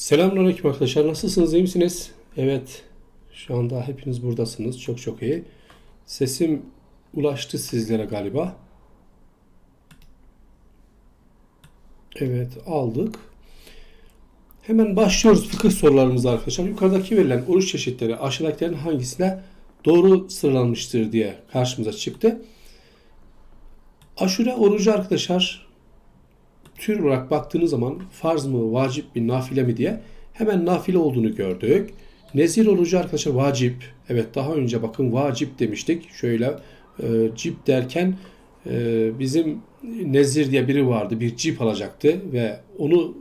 Selamünaleyküm arkadaşlar. Nasılsınız? iyi misiniz? Evet. Şu anda hepiniz buradasınız. Çok çok iyi. Sesim ulaştı sizlere galiba. Evet aldık. Hemen başlıyoruz fıkıh sorularımıza arkadaşlar. Yukarıdaki verilen oruç çeşitleri aşağıdakilerin hangisine doğru sıralanmıştır diye karşımıza çıktı. Aşure orucu arkadaşlar tür olarak baktığınız zaman farz mı, vacip mi, nafile mi diye hemen nafile olduğunu gördük. Nezir orucu arkadaşlar vacip. Evet daha önce bakın vacip demiştik. Şöyle e, cip derken e, bizim nezir diye biri vardı. Bir cip alacaktı ve onu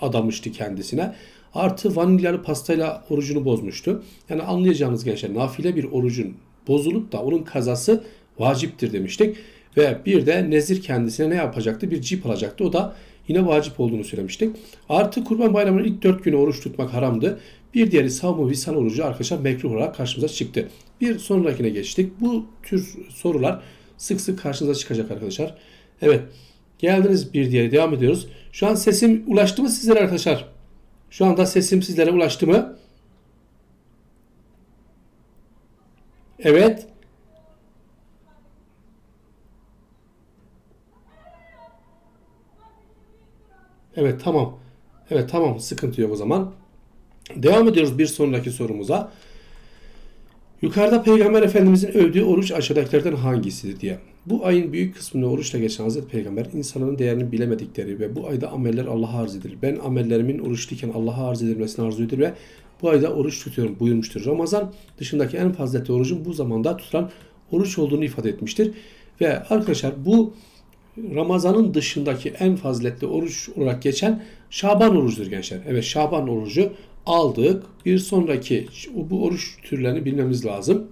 adamıştı kendisine. Artı vanilyalı pastayla orucunu bozmuştu. Yani anlayacağınız gençler nafile bir orucun bozulup da onun kazası vaciptir demiştik. Ve bir de nezir kendisine ne yapacaktı? Bir cip alacaktı. O da yine vacip olduğunu söylemiştik. Artı kurban bayramının ilk dört günü oruç tutmak haramdı. Bir diğeri savmu visal orucu arkadaşlar mekruh olarak karşımıza çıktı. Bir sonrakine geçtik. Bu tür sorular sık sık karşınıza çıkacak arkadaşlar. Evet. Geldiniz bir diğeri devam ediyoruz. Şu an sesim ulaştı mı sizlere arkadaşlar? Şu anda sesim sizlere ulaştı mı? Evet. Evet tamam. Evet tamam sıkıntı yok o zaman. Devam ediyoruz bir sonraki sorumuza. Yukarıda Peygamber Efendimizin övdüğü oruç aşağıdakilerden hangisidir diye. Bu ayın büyük kısmını oruçla geçen Hazreti Peygamber insanların değerini bilemedikleri ve bu ayda ameller Allah'a arz edilir. Ben amellerimin oruçluyken Allah'a arz edilmesini arzu edilir ve bu ayda oruç tutuyorum buyurmuştur. Ramazan dışındaki en faziletli orucun bu zamanda tutulan oruç olduğunu ifade etmiştir. Ve arkadaşlar bu Ramazan'ın dışındaki en faziletli oruç olarak geçen Şaban orucudur gençler. Evet Şaban orucu aldık. Bir sonraki bu oruç türlerini bilmemiz lazım.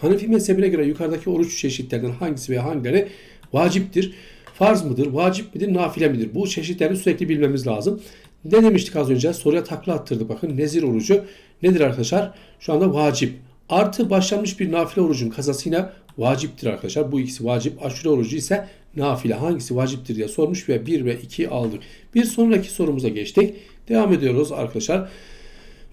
Hanefi mezhebine göre yukarıdaki oruç çeşitlerinden hangisi veya hangileri vaciptir? Farz mıdır, vacip midir, nafile midir? Bu çeşitlerini sürekli bilmemiz lazım. Ne demiştik az önce? Soruya takla attırdı. Bakın nezir orucu nedir arkadaşlar? Şu anda vacip. Artı başlanmış bir nafile orucun kazası yine vaciptir arkadaşlar. Bu ikisi vacip. Aşure orucu ise nafile. Hangisi vaciptir diye sormuş ve 1 ve 2 aldık. Bir sonraki sorumuza geçtik. Devam ediyoruz arkadaşlar.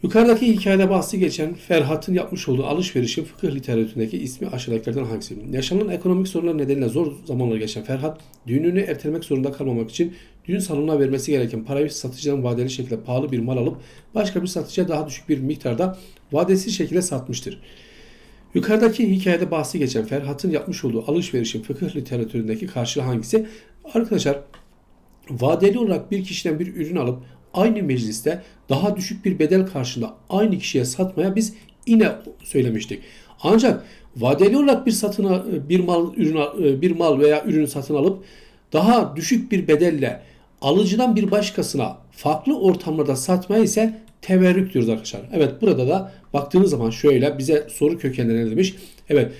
Yukarıdaki hikayede bahsi geçen Ferhat'ın yapmış olduğu alışverişin fıkıh literatüründeki ismi aşağıdakilerden hangisi? Yaşanan ekonomik sorunlar nedeniyle zor zamanlar geçen Ferhat, düğününü ertelemek zorunda kalmamak için düğün salonuna vermesi gereken parayı satıcıdan vadeli şekilde pahalı bir mal alıp başka bir satıcıya daha düşük bir miktarda vadesiz şekilde satmıştır. Yukarıdaki hikayede bahsi geçen Ferhat'ın yapmış olduğu alışverişin fıkıh literatüründeki karşılığı hangisi? Arkadaşlar vadeli olarak bir kişiden bir ürün alıp aynı mecliste daha düşük bir bedel karşılığında aynı kişiye satmaya biz yine söylemiştik. Ancak vadeli olarak bir satına bir mal ürün bir mal veya ürünü satın alıp daha düşük bir bedelle alıcıdan bir başkasına farklı ortamlarda satmaya ise teverrük diyoruz arkadaşlar. Evet burada da baktığınız zaman şöyle bize soru kökenleri demiş? Evet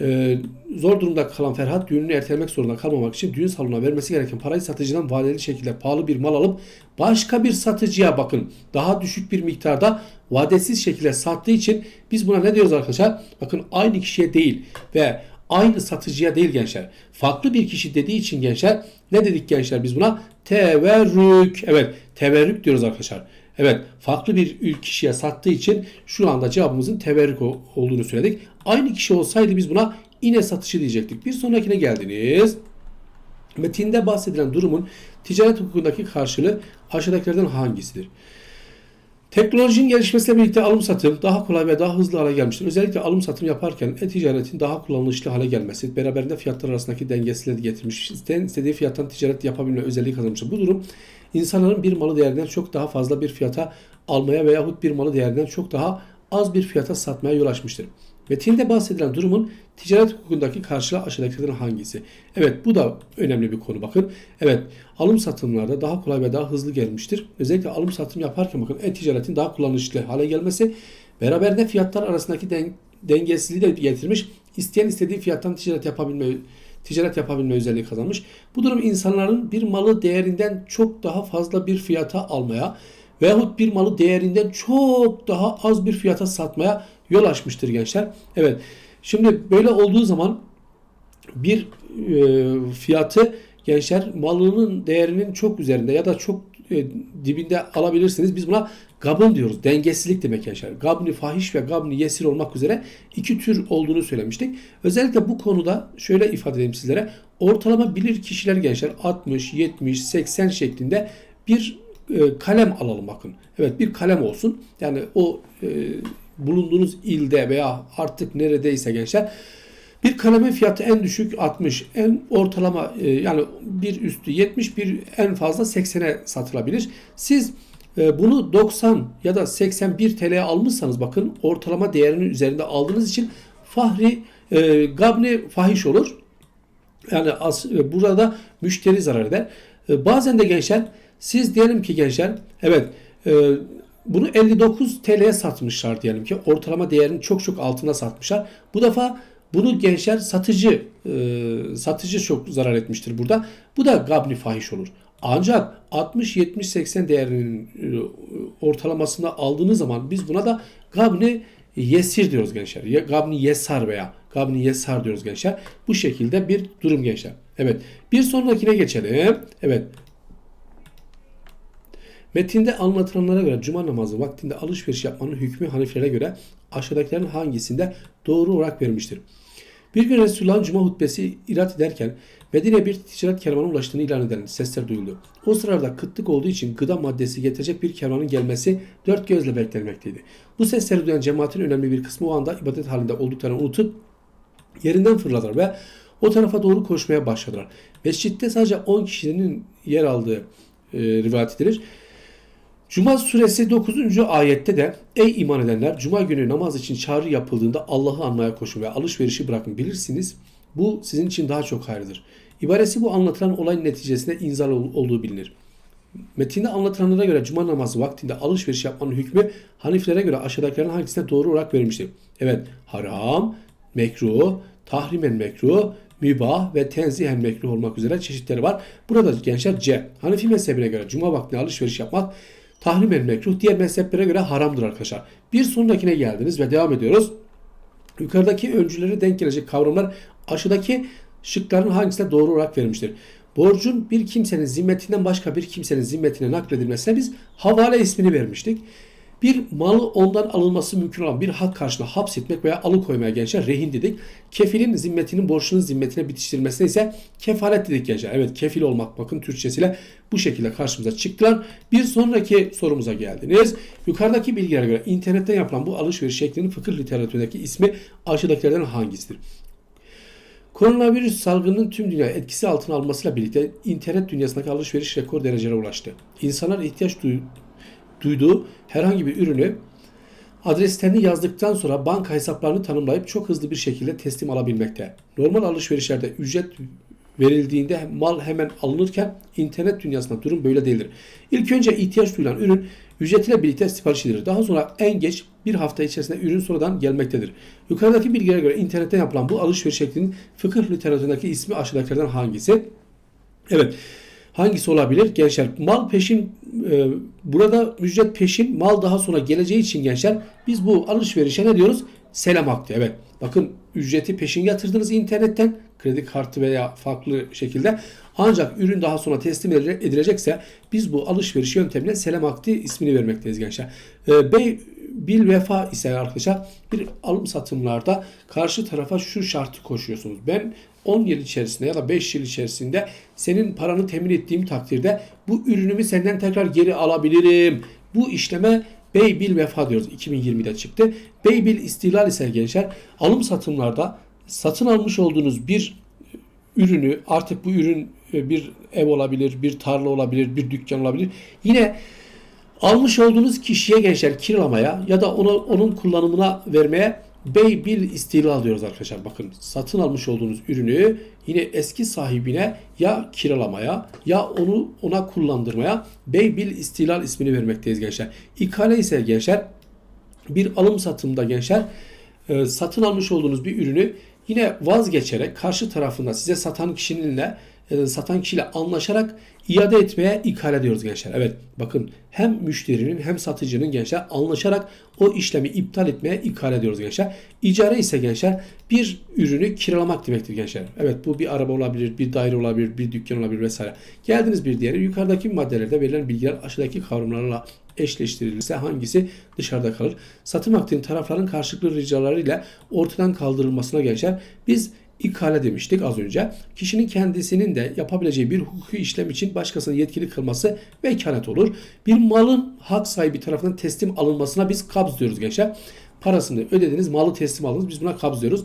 e, zor durumda kalan Ferhat düğününü ertelemek zorunda kalmamak için düğün salonuna vermesi gereken parayı satıcıdan vadeli şekilde pahalı bir mal alıp başka bir satıcıya bakın daha düşük bir miktarda vadesiz şekilde sattığı için biz buna ne diyoruz arkadaşlar? Bakın aynı kişiye değil ve aynı satıcıya değil gençler. Farklı bir kişi dediği için gençler ne dedik gençler biz buna? Teverrük. Evet teverrük diyoruz arkadaşlar. Evet farklı bir kişiye sattığı için şu anda cevabımızın teverrük olduğunu söyledik. Aynı kişi olsaydı biz buna ine satışı diyecektik. Bir sonrakine geldiniz. Metinde bahsedilen durumun ticaret hukukundaki karşılığı aşağıdakilerden hangisidir? Teknolojinin gelişmesiyle birlikte alım satım daha kolay ve daha hızlı hale gelmiştir. Özellikle alım satım yaparken e-ticaretin daha kullanışlı hale gelmesi beraberinde fiyatlar arasındaki dengesizliği getirmiş. İstediği fiyattan ticaret yapabilme özelliği kazanmıştır. Bu durum insanların bir malı değerinden çok daha fazla bir fiyata almaya veyahut bir malı değerinden çok daha az bir fiyata satmaya yol açmıştır. Metinde bahsedilen durumun ticaret hukukundaki karşılığı aşağıdakilerden hangisi? Evet bu da önemli bir konu bakın. Evet alım satımlarda daha kolay ve daha hızlı gelmiştir. Özellikle alım satım yaparken bakın e-ticaretin daha kullanışlı hale gelmesi beraberinde fiyatlar arasındaki den dengesizliği de getirmiş. İsteyen istediği fiyattan ticaret yapabilme ticaret yapabilme özelliği kazanmış. Bu durum insanların bir malı değerinden çok daha fazla bir fiyata almaya veyahut bir malı değerinden çok daha az bir fiyata satmaya yol açmıştır gençler. Evet. Şimdi böyle olduğu zaman bir e, fiyatı gençler malının değerinin çok üzerinde ya da çok e, dibinde alabilirsiniz. Biz buna gabın diyoruz. Dengesizlik demek gençler. Gabni fahiş ve gabni yesir olmak üzere iki tür olduğunu söylemiştik. Özellikle bu konuda şöyle ifade edeyim sizlere. Ortalama bilir kişiler gençler 60, 70, 80 şeklinde bir e, kalem alalım bakın. Evet bir kalem olsun. Yani o e, bulunduğunuz ilde veya artık neredeyse gençler bir kalemin fiyatı en düşük 60, en ortalama e, yani bir üstü 70, bir en fazla 80'e satılabilir. Siz e, bunu 90 ya da 81 TL'ye almışsanız bakın ortalama değerinin üzerinde aldığınız için fahri e, gabni fahiş olur. Yani as, e, burada müşteri zarar eder. E, bazen de gençler siz diyelim ki gençler evet e, bunu 59 TL'ye satmışlar diyelim ki ortalama değerinin çok çok altına satmışlar. Bu defa bunu gençler satıcı e, satıcı çok zarar etmiştir burada. Bu da gabni fahiş olur. Ancak 60 70 80 değerinin e, ortalamasını aldığınız zaman biz buna da gabni yesir diyoruz gençler. Ya, gabni yesar veya gabni yesar diyoruz gençler. Bu şekilde bir durum gençler. Evet. Bir sonrakine geçelim. Evet. Metinde anlatılanlara göre cuma namazı vaktinde alışveriş yapmanın hükmü Haniflere göre aşağıdakilerin hangisinde doğru olarak verilmiştir? Bir gün Resulullah'ın cuma hutbesi irat ederken Medine bir ticaret kervanı ulaştığını ilan eden sesler duyuldu. O sırada kıtlık olduğu için gıda maddesi getirecek bir kervanın gelmesi dört gözle beklenmekteydi. Bu sesleri duyan cemaatin önemli bir kısmı o anda ibadet halinde olduklarını unutup yerinden fırladılar ve o tarafa doğru koşmaya başladılar. Mescitte sadece 10 kişinin yer aldığı e, rivayet edilir. Cuma suresi 9. ayette de ey iman edenler cuma günü namaz için çağrı yapıldığında Allah'ı anmaya koşun ve alışverişi bırakın bilirsiniz. Bu sizin için daha çok hayırdır. İbaresi bu anlatılan olayın neticesinde inzal olduğu bilinir. Metinde anlatılanlara göre cuma namazı vaktinde alışveriş yapmanın hükmü Haniflere göre aşağıdakilerin hangisine doğru olarak verilmiştir. Evet haram, mekruh, tahrimen mekruh, mübah ve tenzihen mekruh olmak üzere çeşitleri var. Burada gençler C. Hanifi mezhebine göre cuma vaktinde alışveriş yapmak tahrimen mekruh diğer mezheplere göre haramdır arkadaşlar. Bir sonrakine geldiniz ve devam ediyoruz. Yukarıdaki öncüleri denk gelecek kavramlar aşağıdaki şıkların hangisine doğru olarak verilmiştir? Borcun bir kimsenin zimmetinden başka bir kimsenin zimmetine nakledilmesine biz havale ismini vermiştik. Bir malı ondan alınması mümkün olan bir hak karşılığında hapsetmek veya alıkoymaya gençler rehin dedik. Kefilin zimmetinin borçlunun zimmetine bitiştirilmesine ise kefalet dedik gençler. Evet kefil olmak bakın Türkçesiyle bu şekilde karşımıza çıktılar. Bir sonraki sorumuza geldiniz. Yukarıdaki bilgilere göre internetten yapılan bu alışveriş şeklinin fıkıh literatüründeki ismi aşağıdakilerden hangisidir? Koronavirüs salgının tüm dünya etkisi altına almasıyla birlikte internet dünyasındaki alışveriş rekor derecelere ulaştı. İnsanlar ihtiyaç duy duyduğu herhangi bir ürünü adreslerini yazdıktan sonra banka hesaplarını tanımlayıp çok hızlı bir şekilde teslim alabilmekte. Normal alışverişlerde ücret verildiğinde mal hemen alınırken internet dünyasında durum böyle değildir. İlk önce ihtiyaç duyulan ürün ücretiyle birlikte sipariş edilir. Daha sonra en geç bir hafta içerisinde ürün sonradan gelmektedir. Yukarıdaki bilgilere göre internetten yapılan bu alışveriş şeklinin fıkıh literatüründeki ismi aşağıdakilerden hangisi? Evet. Hangisi olabilir? Gençler mal peşin e, burada ücret peşin mal daha sonra geleceği için gençler biz bu alışverişe ne diyoruz? Selam akdi. Evet. Bakın ücreti peşin yatırdınız internetten kredi kartı veya farklı şekilde ancak ürün daha sonra teslim edilecekse biz bu alışveriş yöntemine selam akdi ismini vermekteyiz gençler. E, bey bil vefa ise arkadaşlar bir alım satımlarda karşı tarafa şu şartı koşuyorsunuz. Ben 10 yıl içerisinde ya da 5 yıl içerisinde senin paranı temin ettiğim takdirde bu ürünümü senden tekrar geri alabilirim. Bu işleme Bey bil vefa diyoruz. 2020'de çıktı. Bey bil istilal ise gençler alım satımlarda satın almış olduğunuz bir ürünü artık bu ürün bir ev olabilir, bir tarla olabilir, bir dükkan olabilir. Yine almış olduğunuz kişiye gençler kiralamaya ya da onu onun kullanımına vermeye bey bil istilal diyoruz arkadaşlar. Bakın satın almış olduğunuz ürünü yine eski sahibine ya kiralamaya ya onu ona kullandırmaya bey bil istilal ismini vermekteyiz gençler. İkale ise gençler bir alım satımda gençler e, satın almış olduğunuz bir ürünü yine vazgeçerek karşı tarafında size satan kişininle e, satan kişiyle anlaşarak iade etmeye ikale diyoruz gençler. Evet bakın hem müşterinin hem satıcının gençler anlaşarak o işlemi iptal etmeye ikale diyoruz gençler. İcare ise gençler bir ürünü kiralamak demektir gençler. Evet bu bir araba olabilir, bir daire olabilir, bir dükkan olabilir vesaire. Geldiniz bir diğeri yukarıdaki maddelerde verilen bilgiler aşağıdaki kavramlarla eşleştirilirse hangisi dışarıda kalır? Satım akdinin tarafların karşılıklı ricalarıyla ortadan kaldırılmasına gençler biz ikale demiştik az önce. Kişinin kendisinin de yapabileceği bir hukuki işlem için başkasını yetkili kılması vekalet olur. Bir malın hak sahibi tarafından teslim alınmasına biz kabz diyoruz gençler. Parasını ödediniz, malı teslim aldınız. Biz buna kabz diyoruz.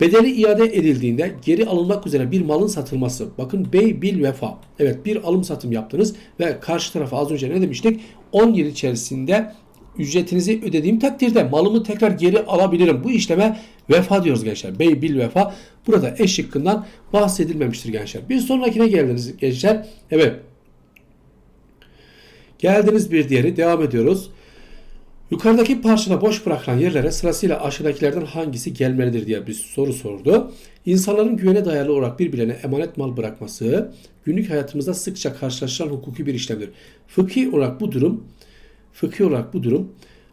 Bedeli iade edildiğinde geri alınmak üzere bir malın satılması. Bakın bey bil vefa. Evet bir alım satım yaptınız ve karşı tarafa az önce ne demiştik? 10 yıl içerisinde ücretinizi ödediğim takdirde malımı tekrar geri alabilirim. Bu işleme vefa diyoruz gençler. Bey bil vefa. Burada eş şıkkından bahsedilmemiştir gençler. Bir sonrakine geldiniz gençler. Evet. Geldiniz bir diğeri. Devam ediyoruz. Yukarıdaki parçada boş bırakılan yerlere sırasıyla aşağıdakilerden hangisi gelmelidir diye bir soru sordu. İnsanların güvene dayalı olarak birbirine emanet mal bırakması günlük hayatımızda sıkça karşılaşılan hukuki bir işlemdir. Fıkhi olarak bu durum fıkhi olarak bu durum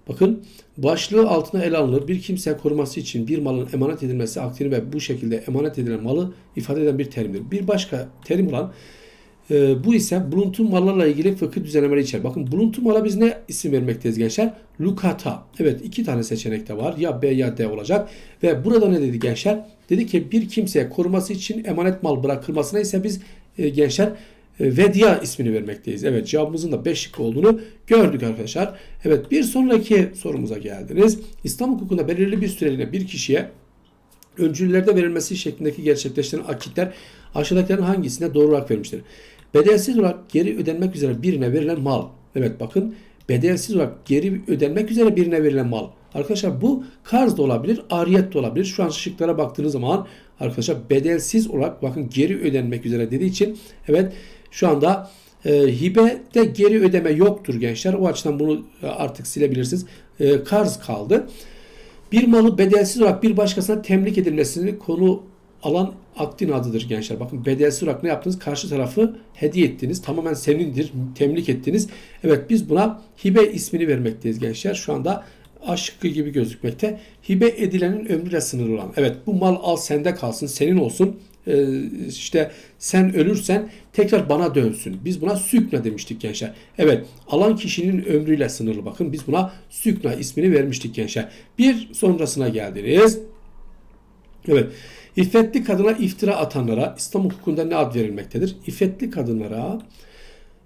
bakın başlığı altına ele alınır. Bir kimse koruması için bir malın emanet edilmesi akdini ve bu şekilde emanet edilen malı ifade eden bir terimdir. Bir başka terim olan e, bu ise buluntu mallarla ilgili fıkıh düzenlemeleri içer. Bakın buluntu mala biz ne isim vermekteyiz gençler? Lukata. Evet iki tane seçenek de var. Ya B ya D olacak. Ve burada ne dedi gençler? Dedi ki bir kimseye koruması için emanet mal bırakılmasına ise biz e, gençler e, Vedya ismini vermekteyiz. Evet cevabımızın da 5 şık olduğunu gördük arkadaşlar. Evet bir sonraki sorumuza geldiniz. İslam hukukunda belirli bir süreliğine bir kişiye öncüllerde verilmesi şeklindeki gerçekleştirilen akitler aşağıdakilerin hangisine doğru olarak verilmiştir? Bedelsiz olarak geri ödenmek üzere birine verilen mal. Evet bakın bedelsiz olarak geri ödenmek üzere birine verilen mal. Arkadaşlar bu karz da olabilir, ariyet de olabilir. Şu an şıklara baktığınız zaman arkadaşlar bedelsiz olarak bakın geri ödenmek üzere dediği için evet şu anda e, hibede geri ödeme yoktur gençler. O açıdan bunu e, artık silebilirsiniz. E, karz kaldı. Bir malı bedelsiz olarak bir başkasına temlik edilmesini konu alan akdin adıdır gençler. Bakın bedelsiz olarak ne yaptınız? Karşı tarafı hediye ettiniz. Tamamen senindir. Temlik ettiniz. Evet biz buna hibe ismini vermekteyiz gençler. Şu anda aşkı gibi gözükmekte. Hibe edilenin ömrüyle sınırlı olan. Evet bu mal al sende kalsın, senin olsun. Ee, işte sen ölürsen tekrar bana dönsün. Biz buna sükna demiştik gençler. Evet alan kişinin ömrüyle sınırlı bakın. Biz buna sükna ismini vermiştik gençler. Bir sonrasına geldiniz. Evet. İffetli kadına iftira atanlara İslam hukukunda ne ad verilmektedir? İffetli kadınlara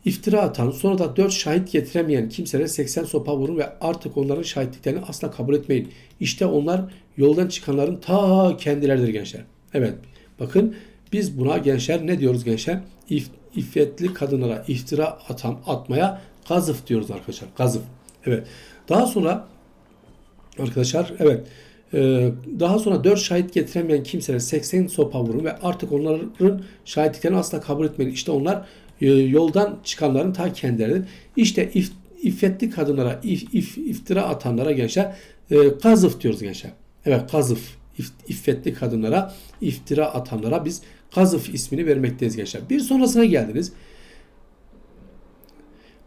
iftira atan sonra da 4 şahit getiremeyen kimselere 80 sopa vurun ve artık onların şahitliklerini asla kabul etmeyin. İşte onlar yoldan çıkanların ta kendileridir gençler. Evet bakın biz buna gençler ne diyoruz gençler? İf, iffetli kadınlara iftira atan atmaya gazıf diyoruz arkadaşlar. Gazıf. Evet. Daha sonra arkadaşlar evet ee, daha sonra 4 şahit getiremeyen kimselere 80 sopa vurun ve artık onların şahitliklerini asla kabul etmeyin. İşte onlar e, yoldan çıkanların ta kendileridir. İşte if, iffetli kadınlara if, if, iftira atanlara gençler e, kazıf diyoruz gençler. Evet kazıf. İf, iffetli kadınlara iftira atanlara biz kazıf ismini vermekteyiz gençler. Bir sonrasına geldiniz.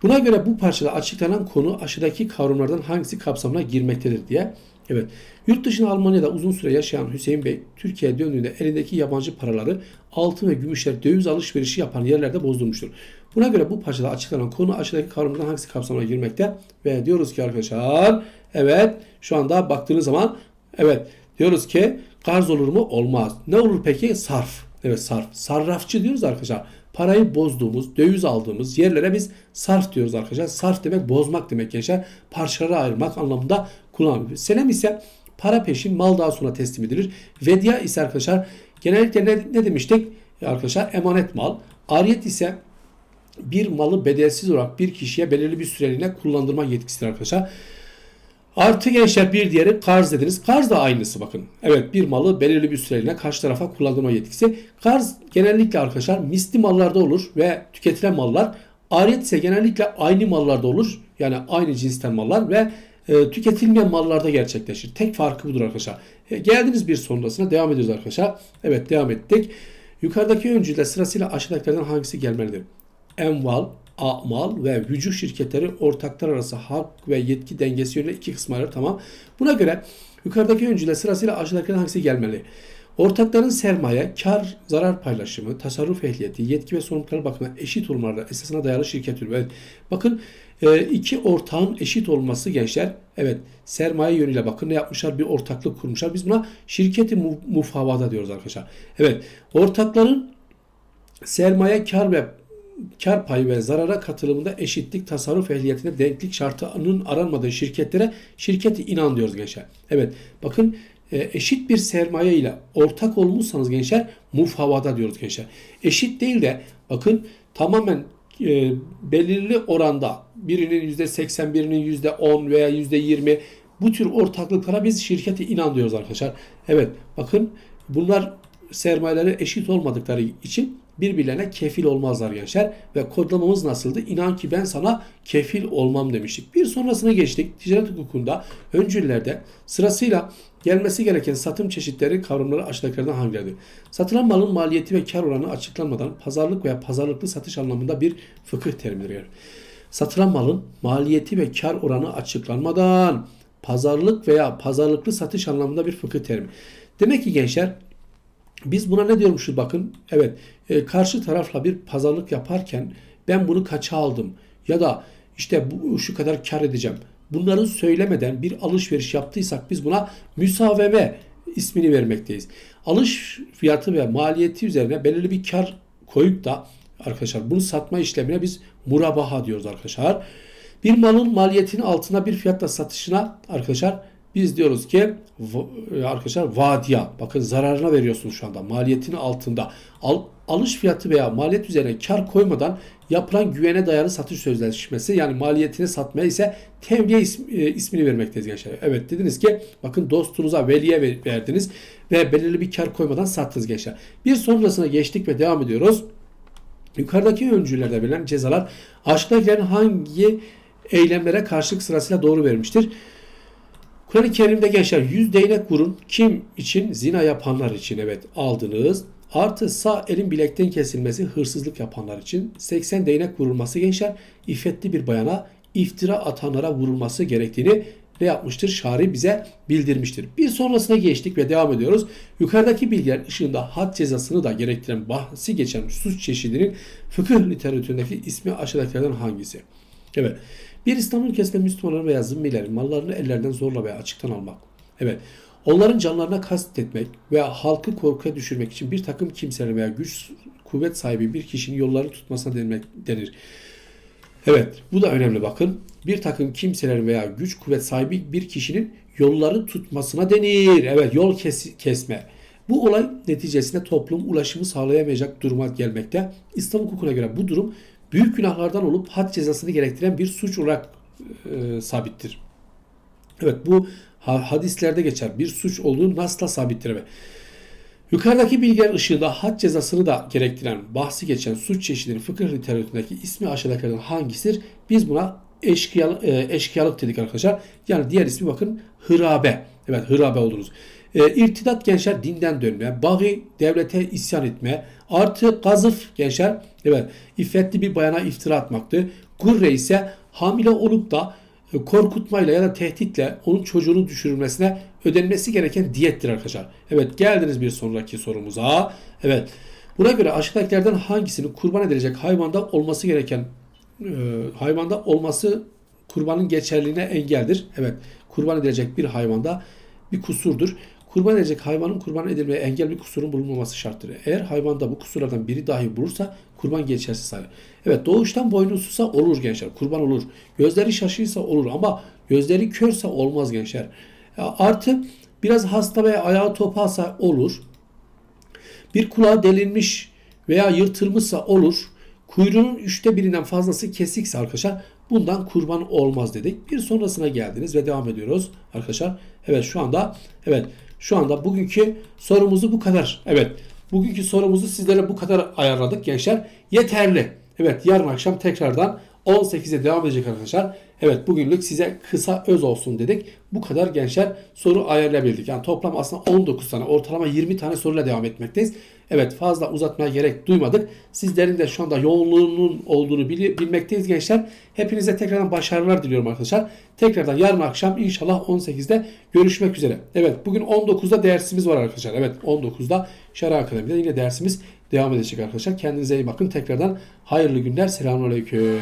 Buna göre bu parçada açıklanan konu aşağıdaki kavramlardan hangisi kapsamına girmektedir diye Evet. Yurt dışında Almanya'da uzun süre yaşayan Hüseyin Bey Türkiye'ye döndüğünde elindeki yabancı paraları altın ve gümüşler döviz alışverişi yapan yerlerde bozdurmuştur. Buna göre bu parçada açıklanan konu aşağıdaki kavramlardan hangisi kapsamına girmekte? Ve diyoruz ki arkadaşlar evet şu anda baktığınız zaman evet diyoruz ki karz olur mu? Olmaz. Ne olur peki? Sarf. Evet sarf. Sarrafçı diyoruz arkadaşlar. Parayı bozduğumuz, döviz aldığımız yerlere biz sarf diyoruz arkadaşlar. Sarf demek bozmak demek gençler. Parçalara ayırmak anlamında kullanılıyor. Selam ise para peşin mal daha sonra teslim edilir. Vedya ise arkadaşlar genellikle ne, ne demiştik? Arkadaşlar emanet mal. Ariyet ise bir malı bedelsiz olarak bir kişiye belirli bir süreliğine kullandırma yetkisidir arkadaşlar. Artı gençler bir diğeri karz dediniz. Karz da aynısı bakın. Evet bir malı belirli bir süreliğine karşı tarafa kullandırma yetkisi. Karz genellikle arkadaşlar misli mallarda olur ve tüketilen mallar. Ariyet ise genellikle aynı mallarda olur. Yani aynı cinsten mallar ve e, tüketilmeyen mallarda gerçekleşir. Tek farkı budur arkadaşlar. E, geldiniz bir sonrasına devam ediyoruz arkadaşlar. Evet devam ettik. Yukarıdaki öncüler sırasıyla aşağıdakilerden hangisi gelmelidir? Enval, amal ve vücut şirketleri ortaklar arası hak ve yetki dengesi yönüyle iki kısma ayrılır. Tamam. Buna göre yukarıdaki öncüler sırasıyla aşağıdakilerden hangisi gelmeli? Ortakların sermaye, kar, zarar paylaşımı, tasarruf ehliyeti, yetki ve sorumlulukları bakımından eşit olmaları esasına dayalı şirket türü. Evet. Bakın e, iki ortağın eşit olması gençler. Evet. Sermaye yönüyle bakın ne yapmışlar? Bir ortaklık kurmuşlar. Biz buna şirketi mu- mufavada diyoruz arkadaşlar. Evet. Ortakların sermaye, kar ve kar payı ve zarara katılımında eşitlik, tasarruf ehliyetine denklik şartının aranmadığı şirketlere şirketi inan diyoruz gençler. Evet bakın e, eşit bir sermaye ile ortak olmuşsanız gençler mufavada diyoruz gençler. Eşit değil de bakın tamamen e, belirli oranda birinin %80 birinin %10 veya %20 bu tür ortaklıklara biz şirketi inan diyoruz arkadaşlar. Evet bakın bunlar sermayeleri eşit olmadıkları için birbirlerine kefil olmazlar gençler. Ve kodlamamız nasıldı? İnan ki ben sana kefil olmam demiştik. Bir sonrasına geçtik. Ticaret hukukunda öncüllerde sırasıyla gelmesi gereken satım çeşitleri kavramları aşağıdakilerden hangileridir? Satılan malın maliyeti ve kar oranı açıklanmadan pazarlık veya pazarlıklı satış anlamında bir fıkıh terimidir. Yani. Satılan malın maliyeti ve kar oranı açıklanmadan pazarlık veya pazarlıklı satış anlamında bir fıkıh terimi. Demek ki gençler biz buna ne diyormuşuz bakın. Evet e, karşı tarafla bir pazarlık yaparken ben bunu kaça aldım ya da işte bu, şu kadar kar edeceğim. Bunları söylemeden bir alışveriş yaptıysak biz buna müsaveme ismini vermekteyiz. Alış fiyatı ve maliyeti üzerine belirli bir kar koyup da arkadaşlar bunu satma işlemine biz murabaha diyoruz arkadaşlar. Bir malın maliyetinin altına bir fiyatla satışına arkadaşlar biz diyoruz ki v- arkadaşlar vadiya bakın zararına veriyorsunuz şu anda maliyetinin altında Al, alış fiyatı veya maliyet üzerine kar koymadan yapılan güvene dayalı satış sözleşmesi yani maliyetini satmaya ise tevliye ism- e, ismini vermekteyiz gençler. Evet dediniz ki bakın dostunuza veliye ver- verdiniz ve belirli bir kar koymadan sattınız gençler. Bir sonrasına geçtik ve devam ediyoruz. Yukarıdaki öncülerde verilen cezalar aşağıdakilerin hangi eylemlere karşılık sırasıyla doğru verilmiştir? Kur'an-ı Kerim'de gençler 100 değnek vurun. Kim için? Zina yapanlar için evet aldınız. Artı sağ elin bilekten kesilmesi hırsızlık yapanlar için. 80 değnek vurulması gençler iffetli bir bayana iftira atanlara vurulması gerektiğini ne yapmıştır? Şari bize bildirmiştir. Bir sonrasına geçtik ve devam ediyoruz. Yukarıdaki bilgiler ışığında had cezasını da gerektiren bahsi geçen suç çeşidinin fıkıh literatüründeki ismi aşağıdakilerden hangisi? Evet. Bir İslam ülkesinde Müslümanların veya zimmilerin mallarını ellerinden zorla veya açıktan almak. Evet. Onların canlarına kastetmek veya halkı korkuya düşürmek için bir takım kimselerin veya güç kuvvet sahibi bir kişinin yollarını tutmasına denmek, denir. Evet bu da önemli bakın. Bir takım kimselerin veya güç kuvvet sahibi bir kişinin yolları tutmasına denir. Evet yol kes, kesme. Bu olay neticesinde toplum ulaşımı sağlayamayacak duruma gelmekte. İslam hukukuna göre bu durum büyük günahlardan olup had cezasını gerektiren bir suç olarak e, sabittir. Evet bu ha- hadislerde geçer. Bir suç olduğu nasla sabittir. Evet. Yukarıdaki bilgiler ışığında had cezasını da gerektiren bahsi geçen suç çeşidinin fıkıh literatüründeki ismi aşağıdakilerden hangisidir? Biz buna eşkıyalık, e, eşkıyalık dedik arkadaşlar. Yani diğer ismi bakın hırabe. Evet hırabe oluruz. E, irtidat gençler dinden dönme, bagi devlete isyan etme, artı gazıf gençler evet iffetli bir bayana iftira atmaktı. Gurre ise hamile olup da e, korkutmayla ya da tehditle onun çocuğunu düşürülmesine ödenmesi gereken diyettir arkadaşlar. Evet geldiniz bir sonraki sorumuza. Evet buna göre aşağıdakilerden hangisinin kurban edilecek hayvanda olması gereken e, hayvanda olması kurbanın geçerliliğine engeldir. Evet kurban edilecek bir hayvanda bir kusurdur. Kurban edilecek hayvanın kurban edilmeye engel bir kusurun bulunmaması şarttır. Eğer hayvanda bu kusurlardan biri dahi bulursa kurban geçersiz sayılır. Evet doğuştan boynuzsuzsa olur gençler. Kurban olur. Gözleri şaşıysa olur ama gözleri körse olmaz gençler. Artı biraz hasta veya ayağı topalsa olur. Bir kulağı delinmiş veya yırtılmışsa olur. Kuyruğunun üçte birinden fazlası kesikse arkadaşlar bundan kurban olmaz dedik. Bir sonrasına geldiniz ve devam ediyoruz arkadaşlar. Evet şu anda evet şu anda bugünkü sorumuzu bu kadar. Evet bugünkü sorumuzu sizlere bu kadar ayarladık gençler. Yeterli. Evet yarın akşam tekrardan 18'e devam edecek arkadaşlar. Evet bugünlük size kısa öz olsun dedik. Bu kadar gençler soru ayarlayabildik. Yani toplam aslında 19 tane ortalama 20 tane soruyla devam etmekteyiz. Evet fazla uzatmaya gerek duymadık. Sizlerin de şu anda yoğunluğunun olduğunu bili- bilmekteyiz gençler. Hepinize tekrardan başarılar diliyorum arkadaşlar. Tekrardan yarın akşam inşallah 18'de görüşmek üzere. Evet bugün 19'da dersimiz var arkadaşlar. Evet 19'da Şara Akademi'de yine dersimiz devam edecek arkadaşlar. Kendinize iyi bakın. Tekrardan hayırlı günler. Selamünaleyküm.